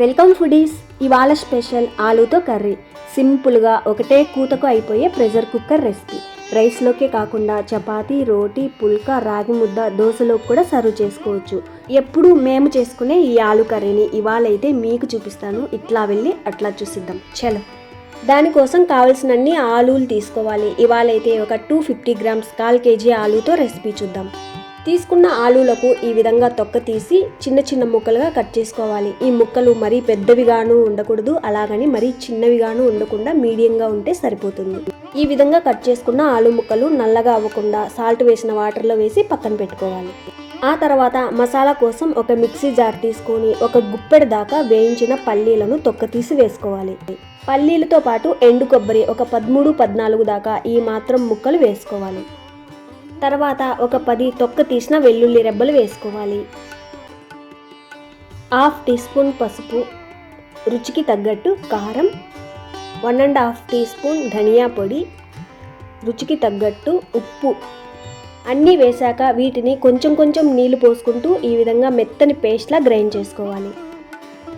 Welcome foodies. ఇవాళ special ఆలూతో curry. సింపుల్గా ఒకటే కూతకు అయిపోయే ప్రెషర్ కుక్కర్ రెసిపీ. రైస్లోకే కాకుండా చపాతి రోటీ పుల్కా రాగి ముద్ద దోశలోకి కూడా సర్వ్ చేసుకోవచ్చు. ఎప్పుడు మేము చేసుకునే ఈ ఆలు కర్రీని ఇవాళైతే మీకు చూపిస్తాను. ఇట్లా వెళ్ళి అట్లా చూసిద్దాం. చలో. దానికోసం కావాల్సినన్ని ఆలూలు తీసుకోవాలి. ఇవాళైతే ఒక టూ ఫిఫ్టీ గ్రామ్స్ కాల్ కేజీ ఆలూతో రెసిపీ చూద్దాం. తీసుకున్న ఆలూలకు ఈ విధంగా తొక్క తీసి చిన్న చిన్న ముక్కలుగా కట్ చేసుకోవాలి. ఈ ముక్కలు మరీ పెద్దవిగాను ఉండకూడదు. అలాగని మరీ చిన్నవిగాను ఉండకుండా మీడియంగా ఉంటే సరిపోతుంది. ఈ విధంగా కట్ చేసుకున్న ఆలు ముక్కలు నల్లగా అవ్వకుండా సాల్ట్ వేసిన వాటర్లో వేసి పక్కన పెట్టుకోవాలి. ఆ తర్వాత మసాలా కోసం ఒక మిక్సీ జార్ తీసుకొని ఒక గుప్పెడు దాకా వేయించిన పల్లీలను తొక్క తీసి వేసుకోవాలి. పల్లీలతో పాటు ఎండు కొబ్బరి ఒక పదమూడు పద్నాలుగు దాకా ఈ మాత్రం ముక్కలు వేసుకోవాలి. తర్వాత ఒక పది తొక్క తీసిన వెల్లుల్లి రెబ్బలు వేసుకోవాలి. హాఫ్ టీ స్పూన్ పసుపు రుచికి తగ్గట్టు కారం one and half teaspoon ధనియా పొడి రుచికి తగ్గట్టు ఉప్పు. అన్నీ వేశాక వీటిని కొంచెం కొంచెం నీళ్ళు పోసుకుంటూ ఈ విధంగా మెత్తని పేస్ట్లా గ్రైండ్ చేసుకోవాలి.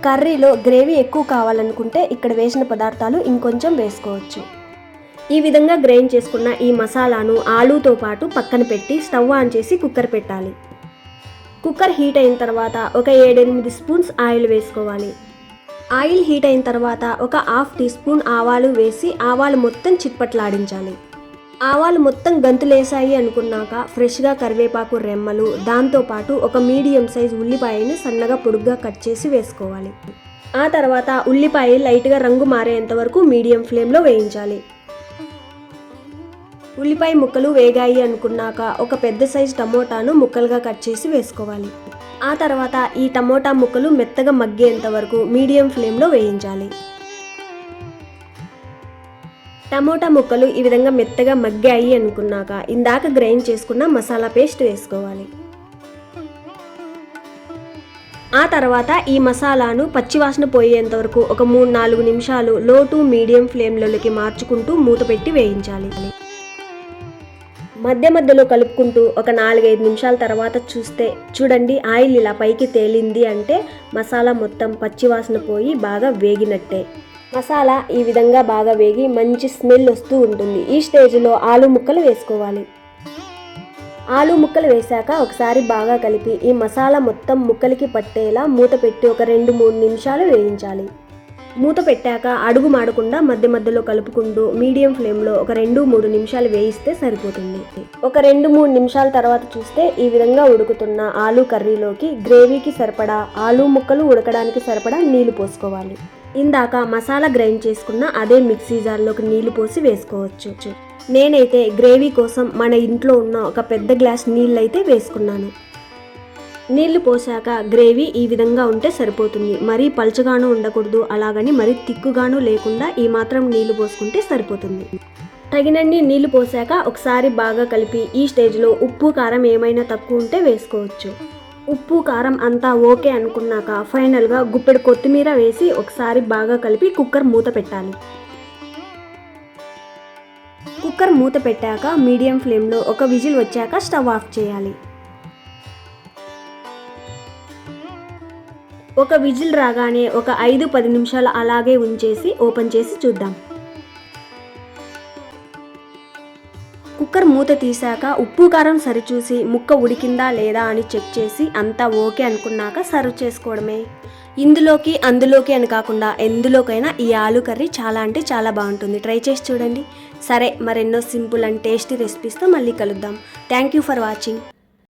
కర్రీలో గ్రేవీ ఎక్కువ కావాలనుకుంటే ఇక్కడ వేసిన పదార్థాలు ఇంకొంచెం వేసుకోవచ్చు. ఈ విధంగా గ్రైండ్ చేసుకున్న ఈ మసాలాను ఆలూతో పాటు పక్కన పెట్టి స్టవ్ ఆన్ చేసి కుక్కర్ పెట్టాలి. కుక్కర్ హీట్ అయిన తర్వాత ఒక ఏడెనిమిది స్పూన్స్ ఆయిల్ వేసుకోవాలి. ఆయిల్ హీట్ అయిన తర్వాత ఒక హాఫ్ టీ స్పూన్ ఆవాలు వేసి ఆవాలు మొత్తం చిట్పట్లాడించాలి. ఆవాలు మొత్తం గంతులేసాయి అనుకున్నాక ఫ్రెష్గా కరివేపాకు రెమ్మలు దాంతోపాటు ఒక మీడియం సైజ్ ఉల్లిపాయని సన్నగా పొడుగ్గా కట్ చేసి వేసుకోవాలి. ఆ తర్వాత ఉల్లిపాయ లైట్గా రంగు మారేంత వరకు మీడియం ఫ్లేమ్లో వేయించాలి. ఉల్లిపాయ ముక్కలు వేగాయి అనుకున్నాక ఒక పెద్ద సైజు టమోటాను ముక్కలుగా కట్ చేసి వేసుకోవాలి. ఆ తర్వాత ఈ టమోటా ముక్కలు మెత్తగా మగ్గేంత వరకు మీడియం ఫ్లేమ్లో వేయించాలి. టమోటా ముక్కలు ఈ విధంగా మెత్తగా మగ్గాయి అనుకున్నాక ఇందాక గ్రైండ్ చేసుకున్న మసాలా పేస్ట్ వేసుకోవాలి. ఆ తర్వాత ఈ మసాలాను పచ్చివాసన పోయేంత వరకు ఒక మూడు నాలుగు నిమిషాలు లో టు మీడియం ఫ్లేమ్లలోకి మార్చుకుంటూ మూత పెట్టి వేయించాలి. మధ్య మధ్యలో కలుపుకుంటూ ఒక నాలుగైదు నిమిషాల తర్వాత చూస్తే చూడండి ఆయిల్ ఇలా పైకి తేలింది అంటే మసాలా మొత్తం పచ్చివాసన పోయి బాగా వేగినట్టే. మసాలా ఈ విధంగా బాగా వేగి మంచి స్మెల్ వస్తూ ఉంటుంది. ఈ స్టేజ్లో ఆలు ముక్కలు వేసుకోవాలి. ఆలు ముక్కలు వేశాక ఒకసారి బాగా కలిపి ఈ మసాలా మొత్తం ముక్కలకి పట్టేలా మూత పెట్టి ఒక రెండు మూడు నిమిషాలు వేయించాలి. మూత పెట్టాక అడుగు మాడకుండా మధ్య మధ్యలో కలుపుకుంటూ మీడియం ఫ్లేమ్లో ఒక రెండు మూడు నిమిషాలు వేయిస్తే సరిపోతుంది. ఒక రెండు మూడు నిమిషాల తర్వాత చూస్తే ఈ విధంగా ఉడుకుతున్న ఆలు కర్రీలోకి గ్రేవీకి సరిపడా ఆలు ముక్కలు ఉడకడానికి సరిపడా నీళ్ళు పోసుకోవాలి. ఇందాక మసాలా గ్రైండ్ చేసుకున్న అదే మిక్సీ జార్లోకి నీళ్ళు పోసి వేసుకోవచ్చు. నేనైతే గ్రేవీ కోసం మన ఇంట్లో ఉన్న ఒక పెద్ద గ్లాస్ నీళ్ళైతే వేసుకున్నాను. నీళ్ళు పోసాక గ్రేవీ ఈ విధంగా ఉంటే సరిపోతుంది. మరీ పలుచగాను ఉండకూడదు. అలాగని మరీ తిక్కుగాను లేకుండా ఈ మాత్రం నీళ్ళు పోసుకుంటే సరిపోతుంది. తగినన్ని నీళ్ళు పోసాక ఒకసారి బాగా కలిపి ఈ స్టేజ్లో ఉప్పు కారం ఏమైనా తక్కువ ఉంటే వేసుకోవచ్చు. ఉప్పు కారం అంతా ఓకే అనుకున్నాక ఫైనల్గా గుప్పెడు కొత్తిమీర వేసి ఒకసారి బాగా కలిపి కుక్కర్ మూత పెట్టాలి. కుక్కర్ మూత పెట్టాక మీడియం ఫ్లేమ్లో ఒక విజిల్ వచ్చాక స్టవ్ ఆఫ్ చేయాలి. ఒక విజిల్ రాగానే ఒక ఐదు పది నిమిషాలు అలాగే ఉంచేసి ఓపెన్ చేసి చూద్దాం. కుక్కర్ మూత తీసాక ఉప్పు కారం సరిచూసి ముక్క ఉడికిందా లేదా అని చెక్ చేసి అంతా ఓకే అనుకున్నాక సర్వ్ చేసుకోవడమే. ఇందులోకి అందులోకి అని కాకుండా ఎందులోకైనా ఈ ఆలు కర్రీ చాలా అంటే చాలా బాగుంటుంది. ట్రై చేసి చూడండి. సరే మరెన్నో సింపుల్ అండ్ టేస్టీ రెసిపీస్తో మళ్ళీ కలుద్దాం. Thank you for watching